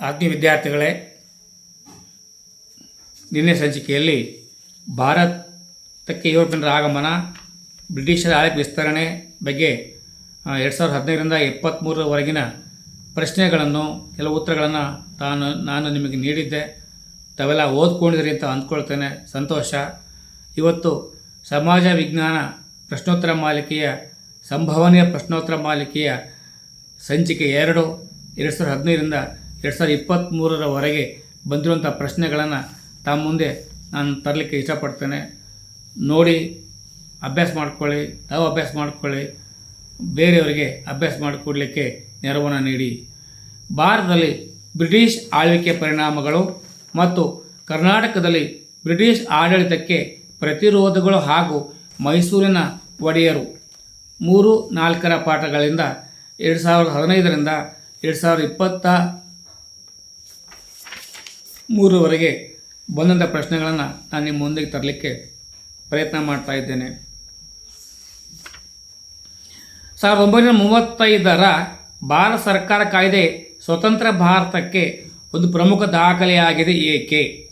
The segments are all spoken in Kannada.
ಆತ್ಮೀಯ ವಿದ್ಯಾರ್ಥಿಗಳೇ, ನಿನ್ನೆ ಸಂಚಿಕೆಯಲ್ಲಿ ಭಾರತಕ್ಕೆ ಯುರೋಪಿಯನ್ರ ಆಗಮನ, ಬ್ರಿಟಿಷರ ಆಳ್ವಿಕೆ ವಿಸ್ತರಣೆ ಬಗ್ಗೆ ಎರಡು ಸಾವಿರದ ಹದಿನೈದರಿಂದ ಇಪ್ಪತ್ತ್ಮೂರರವರೆಗಿನ ಪ್ರಶ್ನೆಗಳನ್ನು, ಕೆಲವು ಉತ್ತರಗಳನ್ನು ತಾನು, ನಾನು ನಿಮಗೆ ನೀಡಿದ್ದೆ. ತಾವೆಲ್ಲ ಓದ್ಕೊಂಡಿದ್ರಿ ಅಂತ ಅಂದ್ಕೊಳ್ತೇನೆ. ಸಂತೋಷ. ಇವತ್ತು ಸಮಾಜ ವಿಜ್ಞಾನ ಪ್ರಶ್ನೋತ್ತರ ಮಾಲಿಕೆಯ, ಸಂಭವನೀಯ ಪ್ರಶ್ನೋತ್ತರ ಮಾಲಿಕೆಯ ಸಂಚಿಕೆ ಎರಡು ಎರಡು ಸಾವಿರದ ಹದಿನೈದರಿಂದ ಎರಡು ಸಾವಿರದ ಇಪ್ಪತ್ತ್ಮೂರರವರೆಗೆ ಬಂದಿರುವಂಥ ಪ್ರಶ್ನೆಗಳನ್ನು ತಮ್ಮ ಮುಂದೆ ನಾನು ತರಲಿಕ್ಕೆ ಇಷ್ಟಪಡ್ತೇನೆ. ನೋಡಿ, ಅಭ್ಯಾಸ ಮಾಡಿಕೊಳ್ಳಿ, ತಾವು ಅಭ್ಯಾಸ ಮಾಡಿಕೊಳ್ಳಿ, ಬೇರೆಯವರಿಗೆ ಅಭ್ಯಾಸ ಮಾಡಿಕೊಡಲಿಕ್ಕೆ ನೆರವನ್ನು ನೀಡಿ. ಭಾರತದಲ್ಲಿ ಬ್ರಿಟಿಷ್ ಆಳ್ವಿಕೆ ಪರಿಣಾಮಗಳು ಮತ್ತು ಕರ್ನಾಟಕದಲ್ಲಿ ಬ್ರಿಟಿಷ್ ಆಡಳಿತಕ್ಕೆ ಪ್ರತಿರೋಧಗಳು ಹಾಗೂ ಮೈಸೂರಿನ ಒಡೆಯರು. ಮೂರು ನಾಲ್ಕರ ಪಾಠಗಳಿಂದ ಎರಡು ಸಾವಿರದ ಹದಿನೈದರಿಂದ ಎರಡು ಸಾವಿರದ ಇಪ್ಪತ್ತ ಮೂರವರೆಗೆ ಬಂದಂಥ ಪ್ರಶ್ನೆಗಳನ್ನು ನಾನು ನಿಮ್ಮ ಮುಂದೆಗೆ ತರಲಿಕ್ಕೆ ಪ್ರಯತ್ನ ಮಾಡ್ತಾ ಇದ್ದೇನೆ. ಸಾವಿರದ ಒಂಬೈನೂರ ಮೂವತ್ತೈದರ ಭಾರತ ಸರ್ಕಾರ ಕಾಯ್ದೆ ಸ್ವತಂತ್ರ ಭಾರತಕ್ಕೆ ಒಂದು ಪ್ರಮುಖ ದಾಖಲೆಯಾಗಿದೆ ಏಕೆ?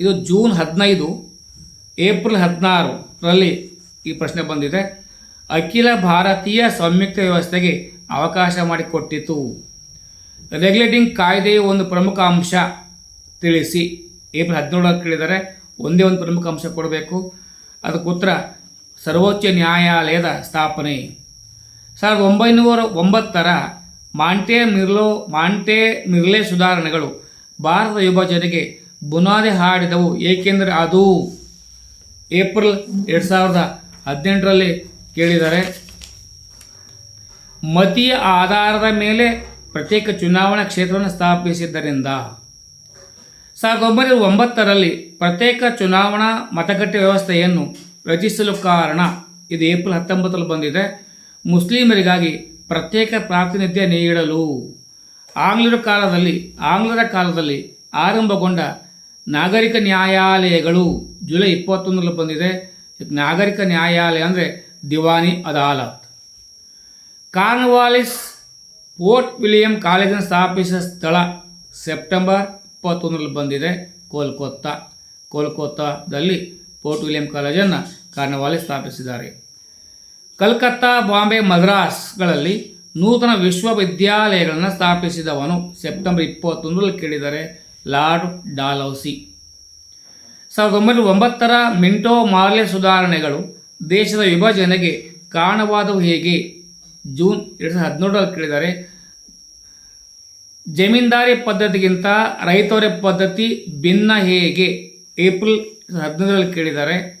ಇದು ಜೂನ್ ಹದಿನೈದು, ಏಪ್ರಿಲ್ ಹದಿನಾರರಲ್ಲಿ ಈ ಪ್ರಶ್ನೆ ಬಂದಿದೆ. ಅಖಿಲ ಭಾರತೀಯ ಸಂಯುಕ್ತ ವ್ಯವಸ್ಥೆಗೆ ಅವಕಾಶ ಮಾಡಿಕೊಟ್ಟಿತು. ರೆಗ್ಯುಲೇಟಿಂಗ್ ಕಾಯ್ದೆಯು ಒಂದು ಪ್ರಮುಖ ಅಂಶ. ತಿಳಿಸಿ. ಏಪ್ರಿಲ್ ಹದಿನೇಳಕ್ಕೆ ಕೇಳಿದರೆ ಒಂದೇ ಒಂದು ಪ್ರಮುಖ ಅಂಶ ಕೊಡಬೇಕು. ಅದಕ್ಕೆ ಉತ್ತರ, ಸರ್ವೋಚ್ಚ ನ್ಯಾಯಾಲಯದ ಸ್ಥಾಪನೆ. ಸಾವಿರದ ಒಂಬೈನೂರ ಒಂಬತ್ತರ ಮಾಂಟೆ ಮಿರ್ಲೋ, ಮಾಂಟೆ ಮಿರ್ಲೆ ಸುಧಾರಣೆಗಳು ಭಾರತ ವಿಭಜನೆಗೆ ಬುನಾದಿ ಹಾಡಿದವು. ಏಕೆಂದರೆ ಅದು ಏಪ್ರಿಲ್ ಎರಡು ಸಾವಿರದ ಹದಿನೆಂಟರಲ್ಲಿ ಕೇಳಿದ್ದಾರೆ ಮತೀಯ ಆಧಾರದ ಮೇಲೆ ಪ್ರತ್ಯೇಕ ಚುನಾವಣಾ ಕ್ಷೇತ್ರವನ್ನು ಸ್ಥಾಪಿಸಿದ್ದರಿಂದ. ಸಾವಿರದ ಒಂಬೈನೂರ ಒಂಬತ್ತರಲ್ಲಿ ಪ್ರತ್ಯೇಕ ಚುನಾವಣಾ ಮತಗಟ್ಟೆ ವ್ಯವಸ್ಥೆಯನ್ನು ರಚಿಸಲು ಕಾರಣ ಇದು ಏಪ್ರಿಲ್ ಹತ್ತೊಂಬತ್ತರಲ್ಲಿ ಬಂದಿದೆ. ಮುಸ್ಲಿಮರಿಗಾಗಿ ಪ್ರತ್ಯೇಕ ಪ್ರಾತಿನಿಧ್ಯ ನೀಡಲು. ಆಂಗ್ಲರ ಕಾಲದಲ್ಲಿ ಆಂಗ್ಲರ ಕಾಲದಲ್ಲಿ ಆರಂಭಗೊಂಡ ನಾಗರಿಕ ನ್ಯಾಯಾಲಯಗಳು ಜುಲೈ ಇಪ್ಪತ್ತೊಂದರಲ್ಲಿ ಬಂದಿದೆ. ನಾಗರಿಕ ನ್ಯಾಯಾಲಯ ಅಂದರೆ ದಿವಾನಿ ಅದಾಲತ್. ಕಾರ್ನ್ವಾಲಿಸ್ ಪೋರ್ಟ್ ವಿಲಿಯಂ ಕಾಲೇಜನ್ನು ಸ್ಥಾಪಿಸಿದ ಸ್ಥಳ ಸೆಪ್ಟೆಂಬರ್ ಇಪ್ಪತ್ತೊಂದರಲ್ಲಿ ಬಂದಿದೆ ಕೋಲ್ಕತ್ತಾ. ಕೋಲ್ಕತ್ತಾದಲ್ಲಿ ಫೋರ್ಟ್ ವಿಲಿಯಂ ಕಾಲೇಜನ್ನು ಕಾರ್ನವಾಲಿ ಸ್ಥಾಪಿಸಿದ್ದಾರೆ. ಕಲ್ಕತ್ತಾ, ಬಾಂಬೆ, ಮದ್ರಾಸ್ಗಳಲ್ಲಿ ನೂತನ ವಿಶ್ವವಿದ್ಯಾಲಯಗಳನ್ನು ಸ್ಥಾಪಿಸಿದವನು ಸೆಪ್ಟೆಂಬರ್ ಇಪ್ಪತ್ತೊಂದರಲ್ಲಿ ಕೇಳಿದರೆ ಲಾರ್ಡ್ ಡಾಲೌಸಿ. ಸಾವಿರದ ಒಂಬೈನೂರ ಒಂಬತ್ತರ ಮಿಂಟೋ ಮಾರ್ಲೆ ಸುಧಾರಣೆಗಳು ದೇಶದ ವಿಭಜನೆಗೆ ಕಾರಣವಾದವು ಹೇಗೆ? ಜೂನ್ ಎರಡು ಸಾವಿರದ ಹದಿನೇಳರಲ್ಲಿ ಕೇಳಿದ್ದಾರೆ ಜಮೀನ್ದಾರಿ ಪದ್ಧತಿಗಿಂತ ರೈತವರ ಪದ್ಧತಿ ಭಿನ್ನ ಹೇಗೆ? ಏಪ್ರಿಲ್ ಹದಿನೈದರಲ್ಲಿ ಕೇಳಿದ್ದಾರೆ.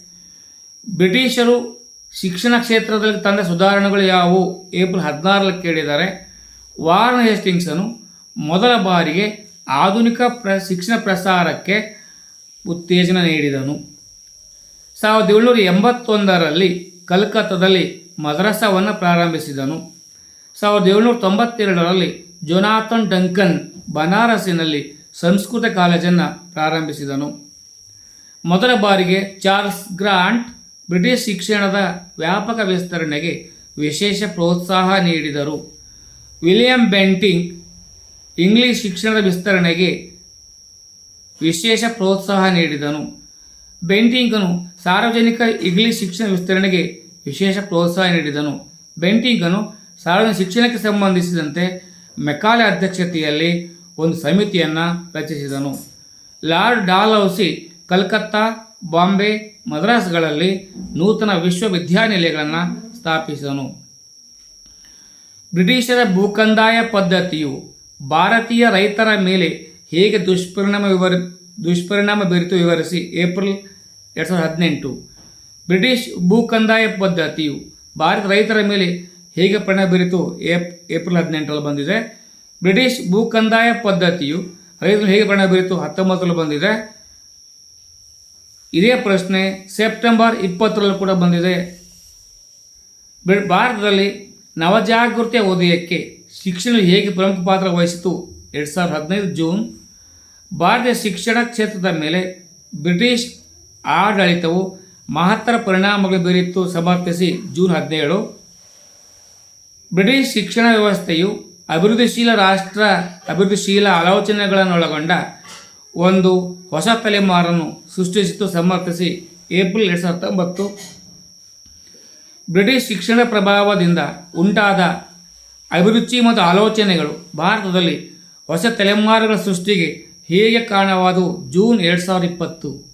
ಬ್ರಿಟಿಷರು ಶಿಕ್ಷಣ ಕ್ಷೇತ್ರದಲ್ಲಿ ತಂದ ಸುಧಾರಣೆಗಳು ಯಾವುವು? ಏಪ್ರಿಲ್ ಹದಿನಾರರಲ್ಲಿ ಕೇಳಿದ್ದಾರೆ. ವಾರನ್ ಹೇಸ್ಟಿಂಗ್ಸನು ಮೊದಲ ಬಾರಿಗೆ ಆಧುನಿಕ ಪ್ರ, ಶಿಕ್ಷಣ ಪ್ರಸಾರಕ್ಕೆ ಉತ್ತೇಜನ ನೀಡಿದನು. ಸಾವಿರದ ಏಳ್ನೂರ ಎಂಬತ್ತೊಂದರಲ್ಲಿ ಕಲ್ಕತ್ತಾದಲ್ಲಿ ಮದ್ರಸಾವನ್ನು ಪ್ರಾರಂಭಿಸಿದನು. ಸಾವಿರದ ಏಳ್ನೂರ ತೊಂಬತ್ತೆರಡರಲ್ಲಿ ಜೊನಾಥನ್ ಡಂಕನ್ ಬನಾರಸಿನಲ್ಲಿ ಸಂಸ್ಕೃತ ಕಾಲೇಜನ್ನು ಪ್ರಾರಂಭಿಸಿದನು. ಮೊದಲ ಬಾರಿಗೆ ಚಾರ್ಲ್ಸ್ ಗ್ರಾಂಟ್ ಬ್ರಿಟಿಷ್ ಶಿಕ್ಷಣದ ವ್ಯಾಪಕ ವಿಸ್ತರಣೆಗೆ ವಿಶೇಷ ಪ್ರೋತ್ಸಾಹ ನೀಡಿದರು. ವಿಲಿಯಂ ಬೆಂಟಿಂಗ್ ಇಂಗ್ಲಿಷ್ ಶಿಕ್ಷಣದ ವಿಸ್ತರಣೆಗೆ ವಿಶೇಷ ಪ್ರೋತ್ಸಾಹ ನೀಡಿದನು. ಬೆಂಟಿಂಗನು ಸಾರ್ವಜನಿಕ ಇಂಗ್ಲಿಷ್ ಶಿಕ್ಷಣ ವಿಸ್ತರಣೆಗೆ ವಿಶೇಷ ಪ್ರೋತ್ಸಾಹ ನೀಡಿದನು. ಬೆಂಟಿಂಗನು ಸಾರ್ವಜನಿಕ ಶಿಕ್ಷಣಕ್ಕೆ ಸಂಬಂಧಿಸಿದಂತೆ ಮೆಕಾಲೆ ಅಧ್ಯಕ್ಷತೆಯಲ್ಲಿ ಒಂದು ಸಮಿತಿಯನ್ನು ರಚಿಸಿದನು. ಲಾರ್ಡ್ ಡಾಲೌಸಿ ಕಲ್ಕತ್ತಾ, ಬಾಂಬೆ ಮದ್ರಾಸ್ಗಳಲ್ಲಿ ನೂತನ ವಿಶ್ವವಿದ್ಯಾನಿಲಯಗಳನ್ನು ಸ್ಥಾಪಿಸಿದನು. ಬ್ರಿಟಿಷರ ಭೂಕಂದಾಯ ಪದ್ಧತಿಯು ಭಾರತೀಯ ರೈತರ ಮೇಲೆ ಹೇಗೆ ದುಷ್ಪರಿಣಾಮ ವಿವರಿ, ದುಷ್ಪರಿಣಾಮ ಬೀರಿತು ವಿವರಿಸಿ ಏಪ್ರಿಲ್ ಎರಡು ಸಾವಿರದ ಹದಿನೆಂಟು. ಬ್ರಿಟಿಷ್ ಭೂಕಂದಾಯ ಪದ್ಧತಿಯು ಭಾರತ ರೈತರ ಮೇಲೆ ಹೇಗೆ ಪರಿಣಾಮ ಬೀರಿತು? ಏಪ್, ಏಪ್ರಿಲ್ ಹದಿನೆಂಟರಲ್ಲಿ ಬಂದಿದೆ. ಬ್ರಿಟಿಷ್ ಭೂಕಂದಾಯ ಪದ್ಧತಿಯು ರೈತರು ಹೇಗೆ ಪರಿಣಾಮ ಬೀರಿತು? ಹತ್ತೊಂಬತ್ತರಲ್ಲಿ ಬಂದಿದೆ. ಇದೇ ಪ್ರಶ್ನೆ ಸೆಪ್ಟೆಂಬರ್ ಇಪ್ಪತ್ತರಲ್ಲಿ ಕೂಡ ಬಂದಿದೆ. ಭಾರತದಲ್ಲಿ ನವಜಾಗೃತಿಯ ಉದಯಕ್ಕೆ ಶಿಕ್ಷಣ ಹೇಗೆ ಪ್ರಮುಖ ಪಾತ್ರ ವಹಿಸಿತು? ಎರಡು ಸಾವಿರದ ಹದಿನೈದು ಜೂನ್. ಭಾರತೀಯ ಶಿಕ್ಷಣ ಕ್ಷೇತ್ರದ ಮೇಲೆ ಬ್ರಿಟಿಷ್ ಆಡಳಿತವು ಮಹತ್ತರ ಪರಿಣಾಮಗಳು ಬೀರಿತ್ತು. ಸಮರ್ಥಿಸಿ ಜೂನ್ ಹದಿನೇಳು. ಬ್ರಿಟಿಷ್ ಶಿಕ್ಷಣ ವ್ಯವಸ್ಥೆಯು ಅಭಿವೃದ್ಧಿಶೀಲ ರಾಷ್ಟ್ರ, ಅಭಿವೃದ್ಧಿಶೀಲ ಆಲೋಚನೆಗಳನ್ನೊಳಗೊಂಡ ಒಂದು ಹೊಸ ತಲೆಮಾರನ್ನು ಸೃಷ್ಟಿಸಿತು ಸಮರ್ಥಿಸಿ ಏಪ್ರಿಲ್ ಎರಡು ಸಾವಿರದ ಹತ್ತೊಂಬತ್ತು. ಬ್ರಿಟಿಷ್ ಶಿಕ್ಷಣ ಪ್ರಭಾವದಿಂದ ಉಂಟಾದ ಅಭಿರುಚಿ ಮತ್ತು ಆಲೋಚನೆಗಳು ಭಾರತದಲ್ಲಿ ಹೊಸ ತಲೆಮಾರುಗಳ ಸೃಷ್ಟಿಗೆ ಹೇಗೆ ಕಾರಣವಾದವು? ಜೂನ್ ಎರಡು ಸಾವಿರದ ಇಪ್ಪತ್ತು.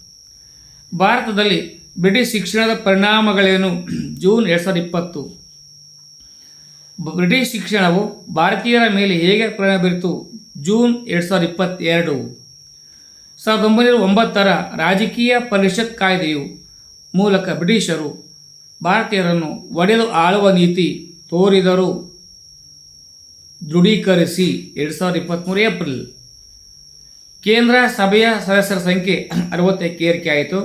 ಭಾರತದಲ್ಲಿ ಬ್ರಿಟಿಷ್ ಶಿಕ್ಷಣದ ಪರಿಣಾಮಗಳೇನು? ಜೂನ್ ಎರಡು ಸಾವಿರದ ಇಪ್ಪತ್ತು. ಬ್ರಿಟಿಷ್ ಶಿಕ್ಷಣವು ಭಾರತೀಯರ ಮೇಲೆ ಹೇಗೆ ಪರಿಣಾಮ ಬೀರಿತು? ಜೂನ್ ಎರಡು ಸಾವಿರದ ಇಪ್ಪತ್ತೆರಡು. ಸಾವಿರದ ಒಂಬೈನೂರ ಒಂಬತ್ತರ ರಾಜಕೀಯ ಪರಿಷತ್ ಕಾಯ್ದೆಯು ಮೂಲಕ ಬ್ರಿಟಿಷರು ಭಾರತೀಯರನ್ನು ಒಡೆದು ಆಳುವ ನೀತಿ ತೋರಿದರು. ದೃಢೀಕರಿಸಿ ಎರಡು ಸಾವಿರದ ಇಪ್ಪತ್ತ್ಮೂರು ಏಪ್ರಿಲ್. ಕೇಂದ್ರ ಸಭೆಯ ಸದಸ್ಯರ ಸಂಖ್ಯೆ ಅರವತ್ತಕ್ಕೆ ಏರಿಕೆ ಆಯಿತು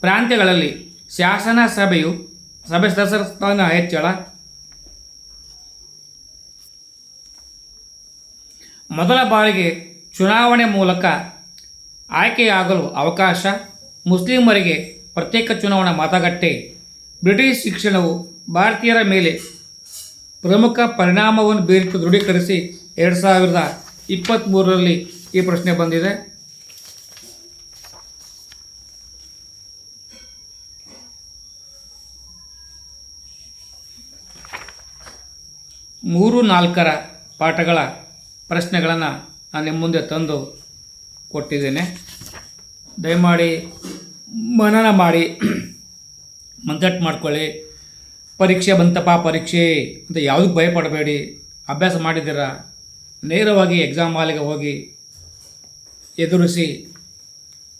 ಪ್ರಾಂತ್ಯಗಳಲ್ಲಿ ಶಾಸನ ಸಭೆಯು ಸಭೆ ಸದಸ್ಯರ ಸ್ಥಾನ ಹೆಚ್ಚಳ ಮೊದಲ ಬಾರಿಗೆ ಚುನಾವಣೆ ಮೂಲಕ ಆಯ್ಕೆಯಾಗಲು ಅವಕಾಶ, ಮುಸ್ಲಿಮರಿಗೆ ಪ್ರತ್ಯೇಕ ಚುನಾವಣಾ ಮತಗಟ್ಟೆ ಬ್ರಿಟಿಷ್ ಶಿಕ್ಷಣವು ಭಾರತೀಯರ ಮೇಲೆ ಪ್ರಮುಖ ಪರಿಣಾಮವನ್ನು ಬೀರಿತು ದೃಢೀಕರಿಸಿ ಎರಡು ಸಾವಿರದ ಇಪ್ಪತ್ತ್ಮೂರರಲ್ಲಿ ಈ ಪ್ರಶ್ನೆ ಬಂದಿದೆ. ಮೂರು ನಾಲ್ಕರ ಪಾಠಗಳ ಪ್ರಶ್ನೆಗಳನ್ನು ನಾನು ನಿಮ್ಮ ಮುಂದೆ ತಂದು ಕೊಟ್ಟಿದ್ದೇನೆ. ದಯಮಾಡಿ ಮನನ ಮಾಡಿ ಮಂಜಟ್ಟು ಮಾಡ್ಕೊಳ್ಳಿ. ಪರೀಕ್ಷೆ ಬಂತಪ್ಪ, ಪರೀಕ್ಷೆ ಅಂತ ಯಾವುದಕ್ಕೆ ಭಯಪಡಬೇಡಿ. ಅಭ್ಯಾಸ ಮಾಡಿದ್ದೀರಾ? ನೇರವಾಗಿ ಎಕ್ಸಾಮ್ ಹಾಲಿಗೆ ಹೋಗಿ ಎದುರಿಸಿ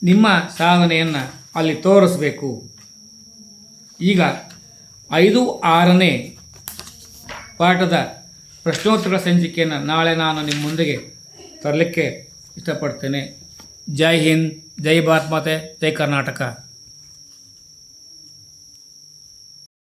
ನಿಮ್ಮ ಸಾಧನೆಯನ್ನು ಅಲ್ಲಿ ತೋರಿಸಬೇಕು. ಈಗ ಐದು ಆರನೇ ಪಾಠದ ಪ್ರಶ್ನೋತ್ತರಗಳ ಸಂಚಿಕೆಯನ್ನು ನಾಳೆ ನಾನು ನಿಮ್ಮ ಮುಂದೆಗೆ ತರಲಿಕ್ಕೆ ಇಷ್ಟಪಡ್ತೇನೆ. ಜೈ ಹಿಂದ್, ಜೈ ಭಾರತ್ ಮಾತೆ, ಜೈ ಕರ್ನಾಟಕ.